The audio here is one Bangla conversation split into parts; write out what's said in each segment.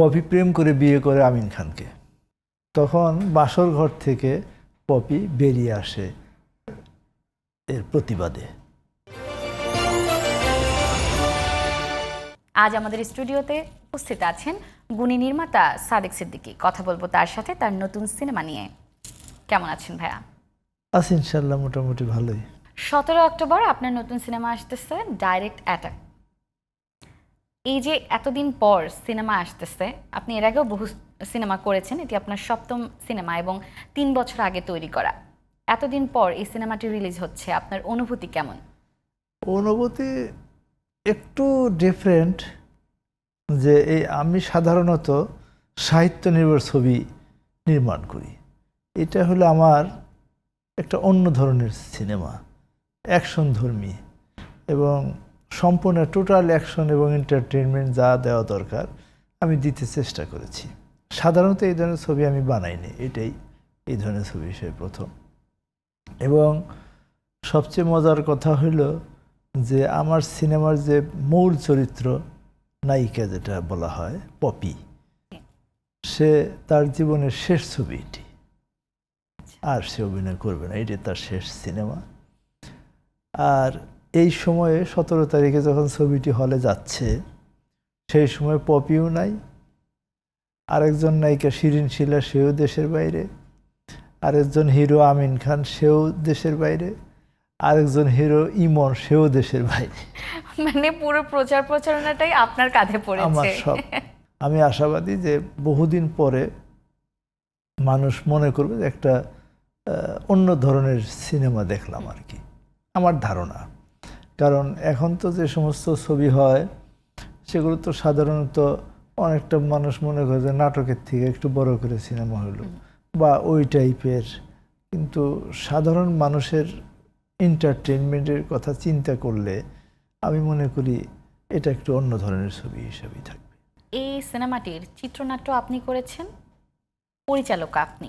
পপি প্রেম করে বিয়ে করে আমিন খানকে। তখন বাসর ঘর থেকে পপি বেরিয়ে আসে এর প্রতিবাদে। আজ আমাদের স্টুডিওতে উপস্থিত আছেন গুণী নির্মাতা সাদেক সিদ্দিকী। কথা বলব তার সাথে তার নতুন সিনেমা নিয়ে। কেমন আছেন ভাইয়া? আছে ইনশাল্লাহ মোটামুটি ভালোই। সতেরো অক্টোবর আপনার নতুন সিনেমা আসতেছে ডাইরেক্ট অ্যাটাক। এই যে এতদিন পর সিনেমা আসতেছে, আপনি এর আগেও বহু সিনেমা করেছেন, এটি আপনার সপ্তম সিনেমা এবং তিন বছর আগে তৈরি করা। এতদিন পর এই সিনেমাটি রিলিজ হচ্ছে, আপনার অনুভূতি কেমন? অনুভূতি একটু ডিফারেন্ট যে এই আমি সাধারণত সাহিত্য নির্ভর ছবি নির্মাণ করি। এটা হলো আমার একটা অন্য ধরনের সিনেমা অ্যাকশন ধর্মী এবং সম্পূর্ণ টোটাল অ্যাকশন এবং এন্টারটেনমেন্ট যা দেওয়া দরকার, আমি দিতে চেষ্টা করেছি। সাধারণত এই ধরনের ছবি আমি বানাইনি, এটাই এই ধরনের ছবি হিসেবে প্রথম। এবং সবচেয়ে মজার কথা হলো যে আমার সিনেমার যে মূল চরিত্র, নায়িকা যেটা বলা হয়, পপি, সে তার জীবনের শেষ ছবি এটি। আর সে অভিনয় করবে না, এটি তার শেষ সিনেমা। আর এই সময়ে সতেরো তারিখে যখন ছবিটি হলে যাচ্ছে সেই সময় পপিও নাই আরেকজন নায়িকা শিরিন শিলা সেও দেশের বাইরে আরেকজন হিরো আমিন খান সেও দেশের বাইরে আরেকজন হিরো ইমন সেও দেশের বাইরে। মানে পুরো প্রচার প্রচারণাটাই আপনার কাঁধে আমার সব। আমি আশাবাদী যে বহুদিন পরে মানুষ মনে করবে যে একটা অন্য ধরনের সিনেমা দেখলাম আর কি। আমার ধারণা। কারণ এখন তো যে সমস্ত ছবি হয়, সেগুলো তো সাধারণত অনেকটা মানুষ মনে করে যে নাটকের থেকে একটু বড় করে সিনেমা হলো বা ওই টাইপের। কিন্তু সাধারণ মানুষের এন্টারটেনমেন্টের কথা চিন্তা করলে আমি মনে করি এটা একটু অন্য ধরনের ছবি হিসেবেই থাকবে। এই সিনেমাটির চিত্রনাট্য আপনি করেছেন? পরিচালক আপনি?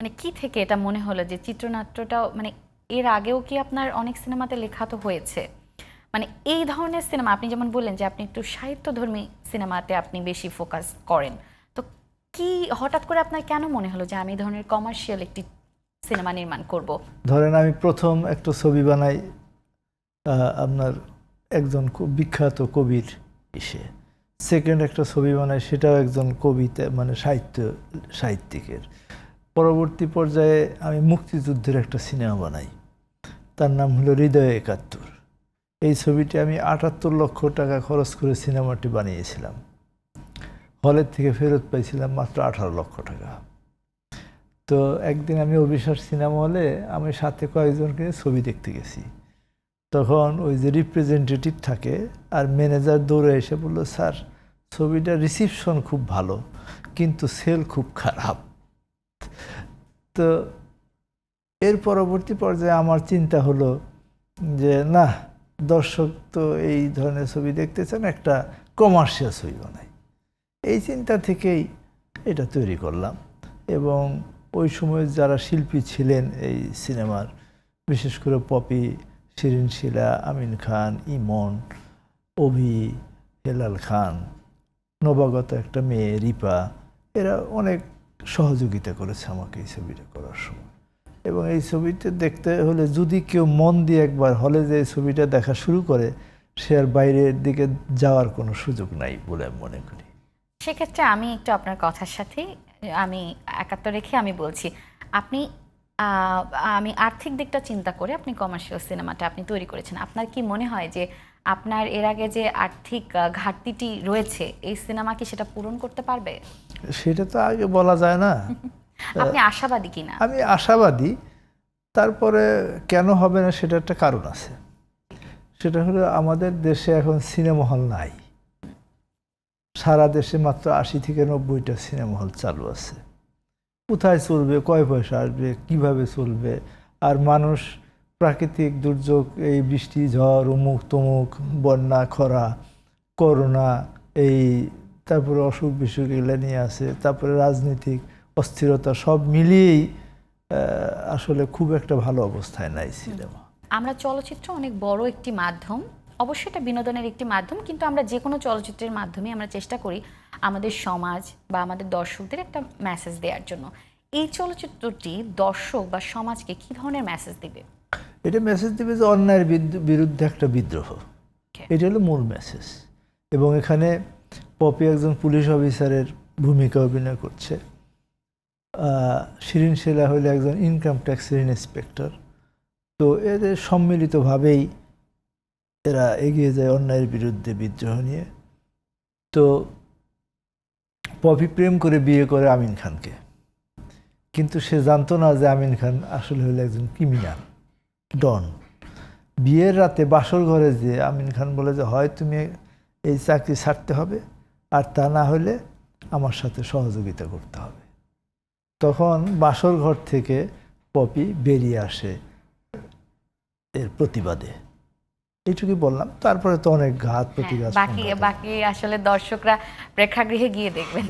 মানে কি থেকে এটা মনে হলো যে চিত্রনাট্যটাও মানে এর আগেও কি আপনার অনেক সিনেমাতে লেখা তো হয়েছে? মানে এই ধরনের সিনেমা, আপনি যেমন বললেন যে আপনি একটু সাহিত্যধর্মী সিনেমাতে আপনি বেশি ফোকাস করেন। তো কি হঠাৎ করে আপনার কেন মনে হলো যে আমি এই ধরনের কমার্শিয়াল একটি সিনেমা নির্মাণ করব? ধরেন আমি প্রথম একটা ছবি বানাই আপনার একজন খুব বিখ্যাত কবির ইসে সেকেন্ড একটা ছবি বানাই, সেটাও একজন কবিতা মানে সাহিত্য, সাহিত্যিকের। পরবর্তী পর্যায়ে আমি মুক্তিযুদ্ধের একটা সিনেমা বানাই। তার নাম হলো হৃদয় একাত্তর। এই ছবিটি আমি আটাত্তর লক্ষ টাকা খরচ করে সিনেমাটি বানিয়েছিলাম। হলের থেকে ফেরত পাইছিলাম মাত্র আঠারো লক্ষ টাকা। তো একদিন আমি অভিশ্বাস সিনেমা হলে আমি সাথে কয়েকজনকে ছবি দেখতে গেছি। তখন ওই যে রিপ্রেজেন্টেটিভ থাকে আর ম্যানেজার দৌড়ে এসে বলল, স্যার ছবিটা রিসিপশন খুব ভালো, কিন্তু সেল খুব খারাপ। তো এর পরবর্তী পর্যায়ে আমার চিন্তা হলো যে, না, দর্শক তো এই ধরনের ছবি দেখতে চান একটা কমার্শিয়াল ছবি বানাই। এই চিন্তা থেকেই এটা তৈরি করলাম এবং ওই সময় যারা শিল্পী ছিলেন এই সিনেমার, বিশেষ করে পপি, শিরিন শিলা, আমিন খান, ইমন, অভি, হেলাল খান, নবাগত একটা মেয়ে রিপা, এরা অনেক সহযোগিতা করেছে আমাকে এই ছবিটা করার সময়। এবং এই ছবিতে দেখতে হলে যদি কেউ মন দিয়ে একবার হলে যে এই ছবিটা দেখা শুরু করে সে আর বাইরের দিকে যাওয়ার কোনো সুযোগ নাই বলে আমি মনে করি। সেক্ষেত্রে আমি একটু আপনার কথার সাথে আমি একাত্ম রেখে আমি বলছি আপনি আমি আর্থিক দিকটা চিন্তা করে আপনি কমার্শিয়াল সিনেমাটা আপনি তৈরি করেছেন। আপনার কি মনে হয় যে আপনার এর আগে যে আর্থিক ঘাটতিটি রয়েছে এই সিনেমা কি সেটা পূরণ করতে পারবে? সেটা তো আগে বলা যায় না। আপনি আশাবাদী কিনা? আমি আশাবাদী। তারপরে কেন হবে না সেটা একটা কারণ আছে। সেটা হলো আমাদের দেশে এখন সিনেমা হল নাই। সারা দেশে মাত্র আশি থেকে নব্বইটা সিনেমা হল চালু আছে। কোথায় চলবে কয় পয়সা আসবে কীভাবে চলবে? আর মানুষ প্রাকৃতিক দুর্যোগ এই বৃষ্টি ঝড় অমুক তমুক বন্যা খরা করোনা এই তারপরে অসুখ বিসুখ এগুলো নিয়ে আছে। তারপরে রাজনৈতিক অস্থিরতা সব মিলিয়েই আসলে খুব একটা ভালো অবস্থায় নাই সিনেমা। আমরা চলচ্চিত্র অনেক বড় একটি মাধ্যম। অবশ্যই এটা বিনোদনের একটি মাধ্যম কিন্তু আমরা যে কোনো চলচ্চিত্রের মাধ্যমে আমরা চেষ্টা করি আমাদের সমাজ বা আমাদের দর্শকদের একটা মেসেজ দেওয়ার জন্য। এই চলচ্চিত্রটি দর্শক বা সমাজকে কি ধরনের মেসেজ দিবে? এটা মেসেজ দেবে যে অন্যায়ের বিরুদ্ধে একটা বিদ্রোহ। এটা হলো মূল মেসেজ এবং এখানে পপি একজন পুলিশ অফিসারের ভূমিকা অভিনয় করছে। শিরিন শেলা হলে একজন ইনকাম ট্যাক্সের ইন্সপেক্টর তো এদের সম্মিলিতভাবেই এরা এগিয়ে যায় অন্যায়ের বিরুদ্ধে বিদ্রোহ নিয়ে। তো পপি প্রেম করে বিয়ে করে আমিন খানকে। কিন্তু সে জানতো না যে আমিন খান আসলে হলো একজন ক্রিমিনাল ডন। বিয়ের রাতে বাসর ঘরে যে আমিন খান বলে যে, হয়, তুমি এই চাকরি ছাড়তে হবে, আর তা না হলে আমার সাথে সহযোগিতা করতে হবে। তখন বাসর ঘর থেকে পপি বেরিয়ে আসে এর প্রতিবাদে। এইটুকুই বললাম। তারপরে তো অনেক ঘাত প্রতিঘাত হ্যাঁ, বাকি বাকি আসলে দর্শকরা প্রেক্ষাগৃহে গিয়ে দেখবেন।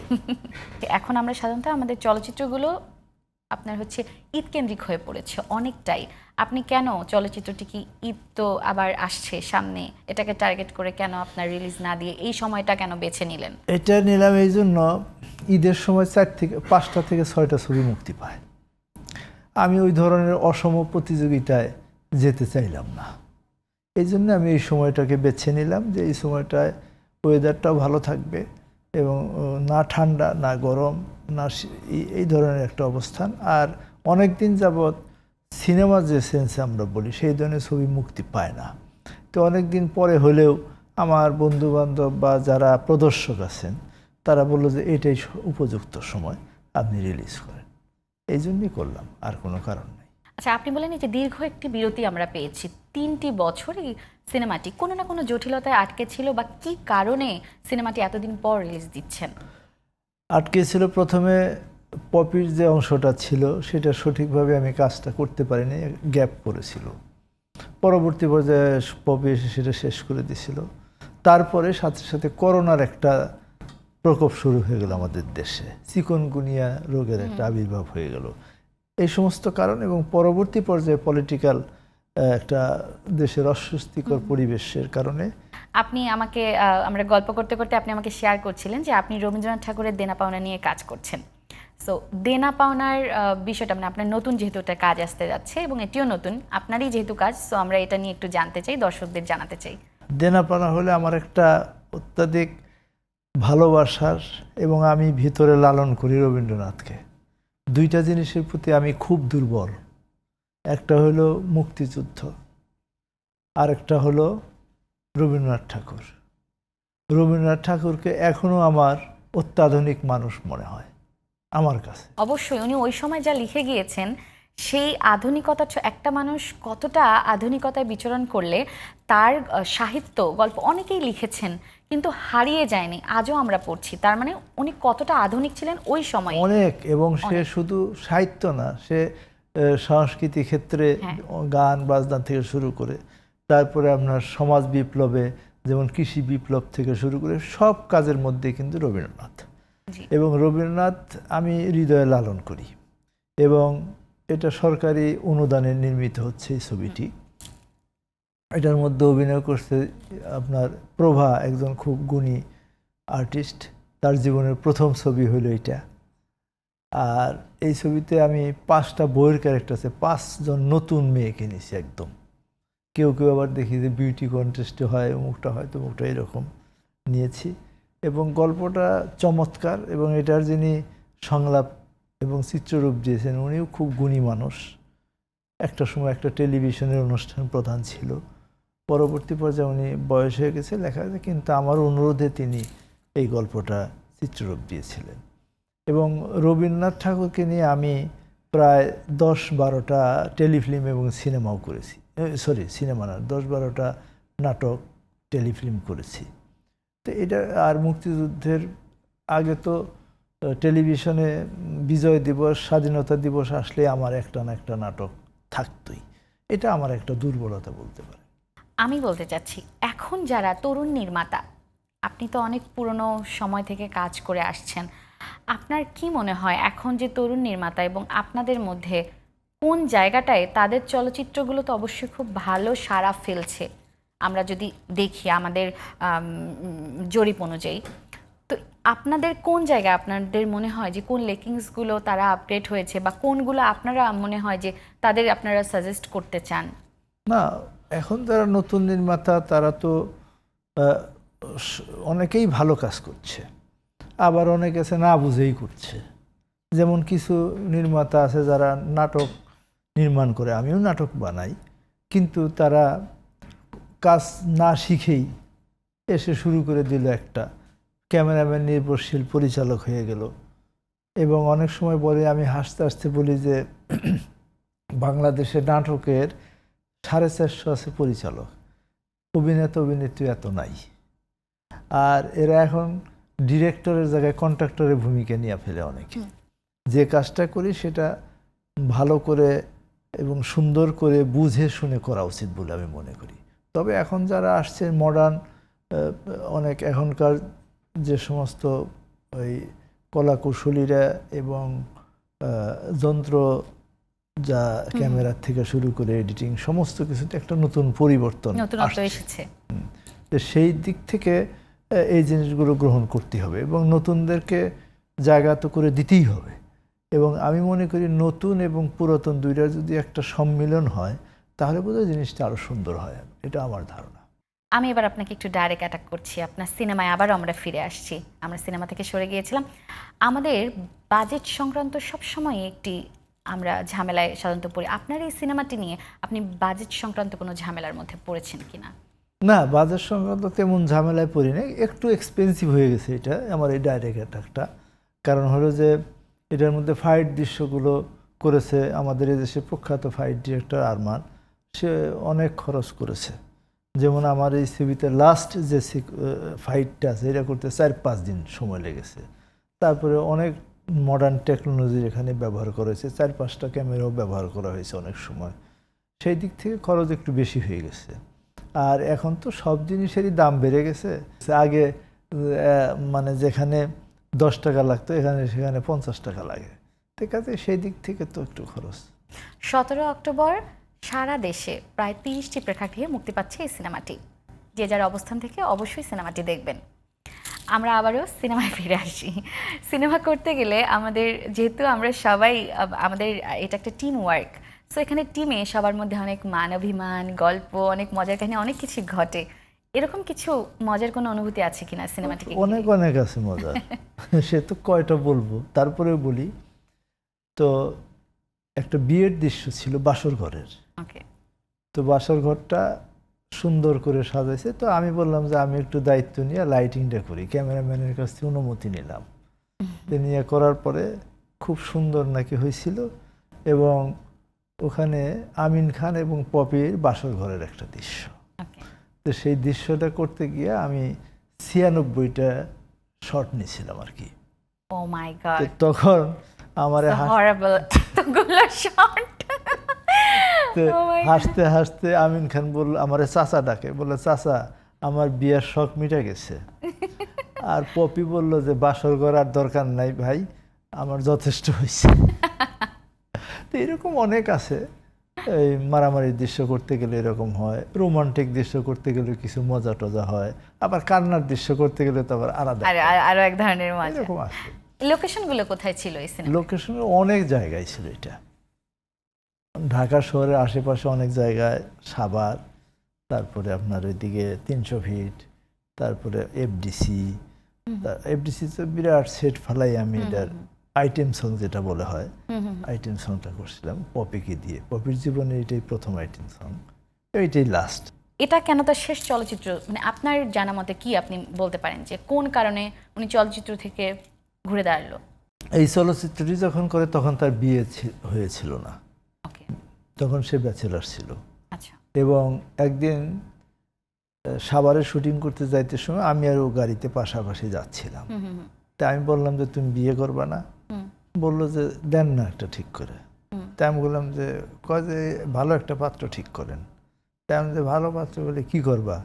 এখন আমরা সাধারণত আমাদের চলচ্চিত্রগুলো আপনার হচ্ছে ঈদ কেন্দ্রিক হয়ে পড়েছে অনেকটাই। আপনি কেন চলচ্চিত্রটি কি ঈদ তো আবার আসছে সামনে? এটাকে টার্গেট করে কেন আপনার রিলিজ না দিয়ে এই সময়টা কেন বেছে নিলেন? এটা নিলাম এই জন্য ঈদের সময় চার থেকে, পাঁচটা থেকে ছয়টা ছবি মুক্তি পায়। আমি ওই ধরনের অসম প্রতিযোগিতায় যেতে চাইলাম না। এই জন্য আমি এই সময়টাকে বেছে নিলাম যে এই সময়টায় ওয়েদারটাও ভালো থাকবে এবং, না ঠান্ডা, না গরম শী- এই- ধরনের একটা অবস্থান। আর অনেক দিন যাবৎ সিনেমা যে সেন্সে আমরা বলি, সেই ধরনের ছবি মুক্তি পায় না। তো অনেক দিন পরে হলেও আমার বন্ধু বান্ধব বা যারা প্রদর্শক আছেন, তারা বলল যে এটাই উপযুক্ত সময়, আপনি রিলিজ করেন। এই জন্যই করলাম, আর কোনো কারণ নেই। আচ্ছা আপনি বলেন যে দীর্ঘ একটি বিরতি আমরা পেয়েছি, তিনটি বছর এই সিনেমাটি কোনো না কোনো জটিলতায় আটকে ছিল বা কি কারণে সিনেমাটি এতদিন পর রিলিজ দিচ্ছেন? আটকে ছিল প্রথমে পপির যে অংশটা ছিল সেটা সঠিকভাবে আমি কাজটা করতে পারিনি গ্যাপ পড়েছিল। পরবর্তী পর্যায়ে পপি এসে সেটা শেষ করে দিছিল। তারপরে সাথে সাথে করোনার একটা প্রকোপ শুরু হয়ে গেল আমাদের দেশে। চিকনগুনিয়া রোগের একটা আবির্ভাব হয়ে গেল। এই সমস্ত কারণ এবং পরবর্তী পর্যায়ে পলিটিক্যাল একটা দেশের অস্বস্তিকর পরিবেশের কারণে। আপনি আমাকে আমরা গল্প করতে করতে আপনি আমাকে শেয়ার করছিলেন যে আপনি রবীন্দ্রনাথ ঠাকুরের দেনা পাওনা নিয়ে কাজ করছেন। সো দেনা পাওনার বিষয়টা মানে আপনার নতুন যেহেতু একটা কাজ আসতে যাচ্ছে এবং এটিও নতুন আপনারই যেহেতু কাজ সো আমরা এটা নিয়ে একটু জানতে চাই দর্শকদের জানাতে চাই। দেনা পাওনা হলে আমার একটা অত্যাধিক ভালোবাসার এবং আমি ভিতরে লালন করি রবীন্দ্রনাথকে। দুইটা জিনিসের প্রতি আমি খুব দুর্বল। একটা হলো মুক্তিযুদ্ধ আর একটা হলো রবীন্দ্রনাথ ঠাকুর। রবীন্দ্রনাথ ঠাকুরকে এখনও আমার অত্যাধুনিক মানুষ মনে হয় আমার কাছে। অবশ্যই উনি ওই সময় যা লিখে গিয়েছেন সেই আধুনিকতা একটা মানুষ কতটা আধুনিকতায় বিচরণ করলে তার সাহিত্য গল্প অনেকেই লিখেছেন কিন্তু হারিয়ে যায়নি আজও আমরা পড়ছি। তার মানে উনি কতটা আধুনিক ছিলেন ওই সময়। অনেক এবং সে শুধু সাহিত্য না সে আহ, সংস্কৃতি ক্ষেত্রে হ্যাঁ। গান বাজনা থেকে শুরু করে তারপরে আপনার সমাজ বিপ্লবে যেমন কৃষি বিপ্লব থেকে শুরু করে সব কাজের মধ্যে কিন্তু রবীন্দ্রনাথ। এবং রবীন্দ্রনাথ আমি হৃদয়ে লালন করি এবং এটা সরকারি অনুদানে নির্মিত হচ্ছে এই ছবিটি। এটার মধ্যে অভিনয় করছে আপনার প্রভা একজন খুব গুণী আর্টিস্ট। তার জীবনের প্রথম ছবি হলো এটা। আর এই ছবিতে আমি পাঁচটা বইয়ের ক্যারেক্টার আছে, পাঁচজন নতুন মেয়েকে নিয়েছি একদম। কেউ কেউ আবার দেখি যে বিউটি কন্টেস্টে হয়, অমুকটা হয় তমুকটা এরকম নিয়েছি। এবং গল্পটা চমৎকার এবং এটার যিনি সংলাপ এবং চিত্ররূপ দিয়েছেন, উনিও খুব গুণী মানুষ। একটা সময় একটা টেলিভিশনের অনুষ্ঠান প্রধান ছিল। পরবর্তী পর্যায়ে উনি বয়স হয়ে গেছে লেখা কিন্তু আমার অনুরোধে তিনি এই গল্পটা চিত্ররূপ দিয়েছিলেন। এবং রবীন্দ্রনাথ ঠাকুরকে নিয়ে আমি প্রায় দশ বারোটা টেলিফিল্ম এবং সিনেমাও করেছি। সরি, সিনেমা না, দশ বারোটা নাটক টেলিফিল্ম করেছি। তো এটা আর মুক্তিযুদ্ধের আগে তো টেলিভিশনে বিজয় দিবস, স্বাধীনতা দিবস আসলে আমার একটা না একটা নাটক থাকতোই। এটা আমার একটা দুর্বলতা বলতে পারে আমি বলতে চাচ্ছি, এখন যারা তরুণ নির্মাতা, আপনি তো অনেক পুরনো সময় থেকে কাজ করে আসছেন আপনার কি মনে হয় এখন যে তরুণ নির্মাতা এবং আপনাদের মধ্যে কোন জায়গাটায় তাদের চলচ্চিত্রগুলো তো অবশ্যই খুব ভালো সাড়া ফেলছে? আমরা যদি দেখি আমাদের জরিপ অনুযায়ী, তো আপনাদের কোন জায়গায় আপনাদের মনে হয় যে কোন লেকিংসগুলো তারা আপডেট হয়েছে বা কোনগুলো আপনারা মনে হয় যে তাদের আপনারা সাজেস্ট করতে চান? না, এখন যারা নতুন নির্মাতা তারা তো অনেকেই ভালো কাজ করছে। আবার অনেকে আছে না বুঝেই করছে। যেমন কিছু নির্মাতা আছে যারা নাটক নির্মাণ করে, আমিও নাটক বানাই, কিন্তু তারা কাজ না শিখেই এসে শুরু করে দিল একটা। ক্যামেরাম্যান নির্ভরশীল পরিচালক হয়ে গেল। এবং অনেক সময় বলে, আমি হাসতে হাসতে বলি যে, বাংলাদেশে নাটকের সাড়ে চারশো আছে পরিচালক। অভিনেতা, অভিনেত্রী এত নাই। আর এরা এখন ডিরেক্টরের জায়গায় কন্ট্রাক্টরের ভূমিকা নিয়ে ফেলে অনেকে। যে কাজটা করি সেটা ভালো করে এবং সুন্দর করে বুঝে শুনে করা উচিত বলে আমি মনে করি। তবে এখন যারা আসছে মডার্ন অনেক এখনকার যে সমস্ত ওই কলাকুশলীরা এবং যন্ত্র যা ক্যামেরার থেকে শুরু করে এডিটিং সমস্ত কিছুতে একটা নতুন পরিবর্তন। এসেছে। তো সেই দিক থেকে এই জিনিসগুলো গ্রহণ করতে হবে এবং নতুনদেরকে জায়গা তো করে দিতেই হবে। এবং আমি মনে করি নতুন এবং পুরাতন দুইটা যদি একটা সম্মিলন হয়, তাহলে বোধহয় জিনিসটা আরও সুন্দর হয়। এটা আমার ধারণা। আমি এবার আপনাকে একটু ডাইরেক্ট অ্যাটাক করছি। আপনার সিনেমায় আবার আমরা ফিরে আসছি। আমরা সিনেমা থেকে সরে গিয়েছিলাম। আমাদের বাজেট সংক্রান্ত সব সময় একটি আমরা ঝামেলায় সাধারণত পড়ি। আপনার এই সিনেমাটি নিয়ে আপনি বাজেট সংক্রান্ত কোনো ঝামেলার মধ্যে পড়েছেন কিনা? না, বাজার সংক্রান্ত তেমন ঝামেলায় পড়ি নাই। একটু এক্সপেন্সিভ হয়ে গেছে এটা, আমার এই ডাইরেক্ট অ্যাটাকটা কারণ হলো যে, এটার মধ্যে ফাইট দৃশ্যগুলো করেছে আমাদের এই দেশে প্রখ্যাত ফাইট ডিরেক্টর আরমান। সে অনেক খরচ করেছে। যেমন আমার এই ছবিতে লাস্ট যে ফাইটটা আছে, এটা করতে চার পাঁচ দিন সময় লেগেছে। তারপরে অনেক মডার্ন টেকনোলজির এখানে ব্যবহার করা হয়েছে, চার পাঁচটা ক্যামেরাও ব্যবহার করা হয়েছে অনেক সময়। সেই দিক থেকে খরচ একটু বেশি হয়ে গেছে। আর এখন তো সব জিনিসেরই দাম বেড়ে গেছে। আগে মানে যেখানে দশ টাকা লাগতো, এখানে, সেখানে পঞ্চাশ টাকা লাগে। ঠিক আছে সেই দিক থেকে তো একটু খরচ। সতেরো অক্টোবর, সারা দেশে প্রায় তিরিশটি প্রেক্ষাগৃহে মুক্তি পাচ্ছে এই সিনেমাটি। যে যার অবস্থান থেকে অবশ্যই সিনেমাটি দেখবেন। আমরা আবারও সিনেমায় ফিরে আসি। সিনেমা করতে গেলে আমাদের, যেহেতু আমরা সবাই আমাদের এটা একটা টিম ওয়ার্ক সো এখানে টিমে সবার মধ্যে অনেক মান অভিমান গল্প অনেক মজার কাহিনী অনেক কিছু ঘটে। এরকম কিছু মজার কোনো অনুভূতি আছে কিনা সিনেমাটিকে? অনেক অনেক আছে মজা সে তো কয়টা বলব? তারপরে বলি তো একটা বিয়ের দৃশ্য ছিল বাসর ঘরের। তো বাসর ঘরটা সুন্দর করে সাজাইছে। তো আমি বললাম যে আমি একটু দায়িত্ব নিয়ে লাইটিংটা করি। ক্যামেরাম্যানের কাছ থেকে অনুমতি নিলাম। নিয়ে করার পরে খুব সুন্দর নাকি হয়েছিল এবং ওখানে আমিন খান এবং পপির বাসর ঘরের একটা দৃশ্য। তো সেই দৃশ্যটা করতে গিয়ে আমি ছিয়ানব্বইটা শট নিয়েছিলাম আর কি। তো তখন আমার Oh. হাসতে হাসতে আমিন খান বলল আমার চাচা ডাকে। বলল চাচা আমার বিয়ার শখ মিটে গেছে। আর পপি বলল যে বাসর করার দরকার নাই ভাই আমার যথেষ্ট হয়েছে। তো এরকম অনেক আছে। এই মারামারির দৃশ্য করতে গেলে এরকম হয় রোমান্টিক দৃশ্য করতে গেলে কিছু মজা টজা হয় আবার কান্নার দৃশ্য করতে গেলে তো আবার আলাদা। আর এক ধরনের মজা। এরকম আছে। লোকেশনগুলো কোথায় ছিল এই সিনেমা লোকেশনে অনেক জায়গায় ছিল এটা। ঢাকা শহরের আশেপাশে অনেক জায়গায় সাভার তারপরে আপনার ওইদিকে তিনশো ফিট তারপরে এফডিসি এফডিসি তো বিরাট সেট ফালাই আমি এটার আইটেম সং যেটা বলে হয় আইটেম সংটা করছিলাম পপিকে দিয়ে। পপির জীবনে এটাই প্রথম আইটেম সং এইটাই লাস্ট এটা কেন তার শেষ চলচ্চিত্র? মানে আপনার জানা মতে কি আপনি বলতে পারেন যে কোন কারণে উনি চলচ্চিত্র থেকে ঘুরে দাঁড়াল? এই চলচ্চিত্রটি যখন করে তখন তার বিয়ে হয়েছিল না। তখন সে ব্যাচেলার ছিল। আচ্ছা। এবং একদিন সাভারে শুটিং করতে যাইতে সময় আমি আর ও গাড়িতে পাশাপাশি যাচ্ছিলাম। তাই আমি বললাম যে তুমি বিয়ে করবা না? বলল যে দেন না একটা ঠিক করে। তাই আমি বললাম যে কয় যে ভালো একটা পাত্র ঠিক করেন। তাই আমি যে ভালো পাত্র বলে কি করবা?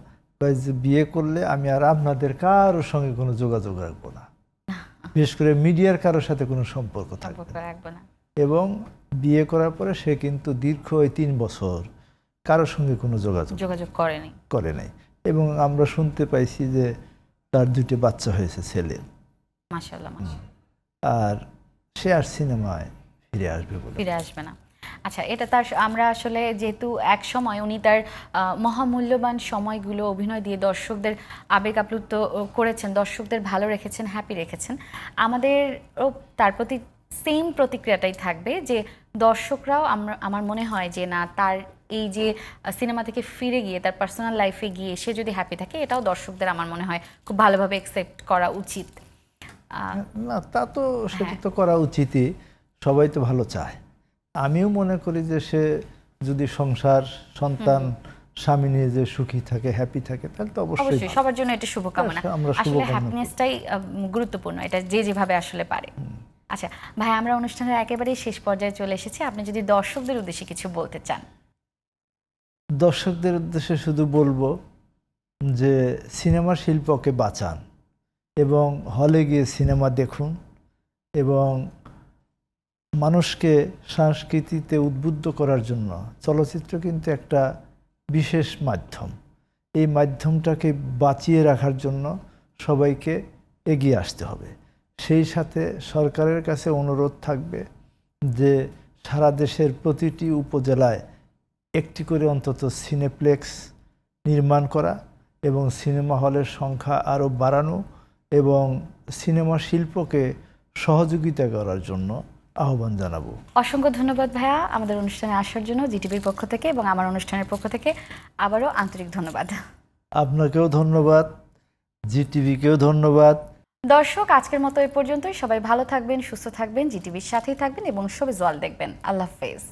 কয় যে বিয়ে করলে আমি আর আপনাদের কারোর সঙ্গে কোনো যোগাযোগ রাখব না। বিশেষ করে মিডিয়ার কারোর সাথে কোনো সম্পর্ক থাকবে না। এবং বিয়ে করার পরে সে কিন্তু দীর্ঘ ওই তিন বছর কারোর সঙ্গে কোনো যোগাযোগ যোগাযোগ করেনি করে নাই। এবং আমরা শুনতে পাইছি যে তার দুটি বাচ্চা হয়েছে ছেলে আর সে আর সিনেমায় ফিরে আসবে বলে ফিরে আসবে না। আচ্ছা এটা তার আমরা আসলে যেহেতু এক সময় উনি তার মহামূল্যবান সময়গুলো অভিনয় দিয়ে দর্শকদের আবেগ আপ্লুত করেছেন, দর্শকদের ভালো রেখেছেন হ্যাপি রেখেছেন। আমাদেরও তার প্রতি সেম প্রতিক্রিয়াটাই থাকবে যে দর্শকরাও আমরা, আমার মনে হয় যে না, তার এই যে সিনেমা থেকে ফিরে গিয়ে, তার পার্সোনাল লাইফে গিয়ে সে যদি হ্যাপি থাকে, এটাও দর্শকদের আমার মনে হয় খুব ভালোভাবে একসেপ্ট করা উচিত। না তা তো সেটা হ্যাঁ। তো করা উচিতই সবাই তো ভালো চায়। আমিও মনে করি যে সে যদি সংসার সন্তান স্বামী নিয়ে যে সুখী থাকে হ্যাপি থাকে তাহলে তো অবশ্যই অবশ্যই সবার জন্য এটা শুভকামনা। হ্যাঁ, আসলে হ্যাপিনেসটাই গুরুত্বপূর্ণ এটা যে যেভাবে আসলে পারে। আচ্ছা ভাই আমরা অনুষ্ঠানের একেবারেই শেষ পর্যায়ে চলে এসেছি। আপনি যদি দর্শকদের উদ্দেশ্যে কিছু বলতে চান। দর্শকদের উদ্দেশ্যে শুধু বলব যে সিনেমা শিল্পকে বাঁচান। এবং হলে গিয়ে সিনেমা দেখুন এবং মানুষকে সংস্কৃতিতে উদ্বুদ্ধ করার জন্য চলচ্চিত্র কিন্তু একটা বিশেষ মাধ্যম। এই মাধ্যমটাকে বাঁচিয়ে রাখার জন্য সবাইকে এগিয়ে আসতে হবে। সেই সাথে সরকারের কাছে অনুরোধ থাকবে যে সারা দেশের প্রতিটি উপজেলায় একটি করে অন্তত সিনেপ্লেক্স নির্মাণ করা এবং সিনেমা হলের সংখ্যা আরও বাড়ানো এবং সিনেমা শিল্পকে সহযোগিতা করার জন্য আহ্বান জানাব। অসংখ্য ধন্যবাদ ভাইয়া আমাদের অনুষ্ঠানে আসার জন্য জিটিভির পক্ষ থেকে এবং আমার অনুষ্ঠানের পক্ষ থেকে আবারও আন্তরিক ধন্যবাদ। আপনাকেও ধন্যবাদ জি টিভিকেও ধন্যবাদ। দর্শক আজকের মতো এ পর্যন্তই। সবাই ভালো থাকবেন সুস্থ থাকবেন জিটিভির সাথেই থাকবেন এবং সবে জল দেখবেন। আল্লাহ হাফেজ।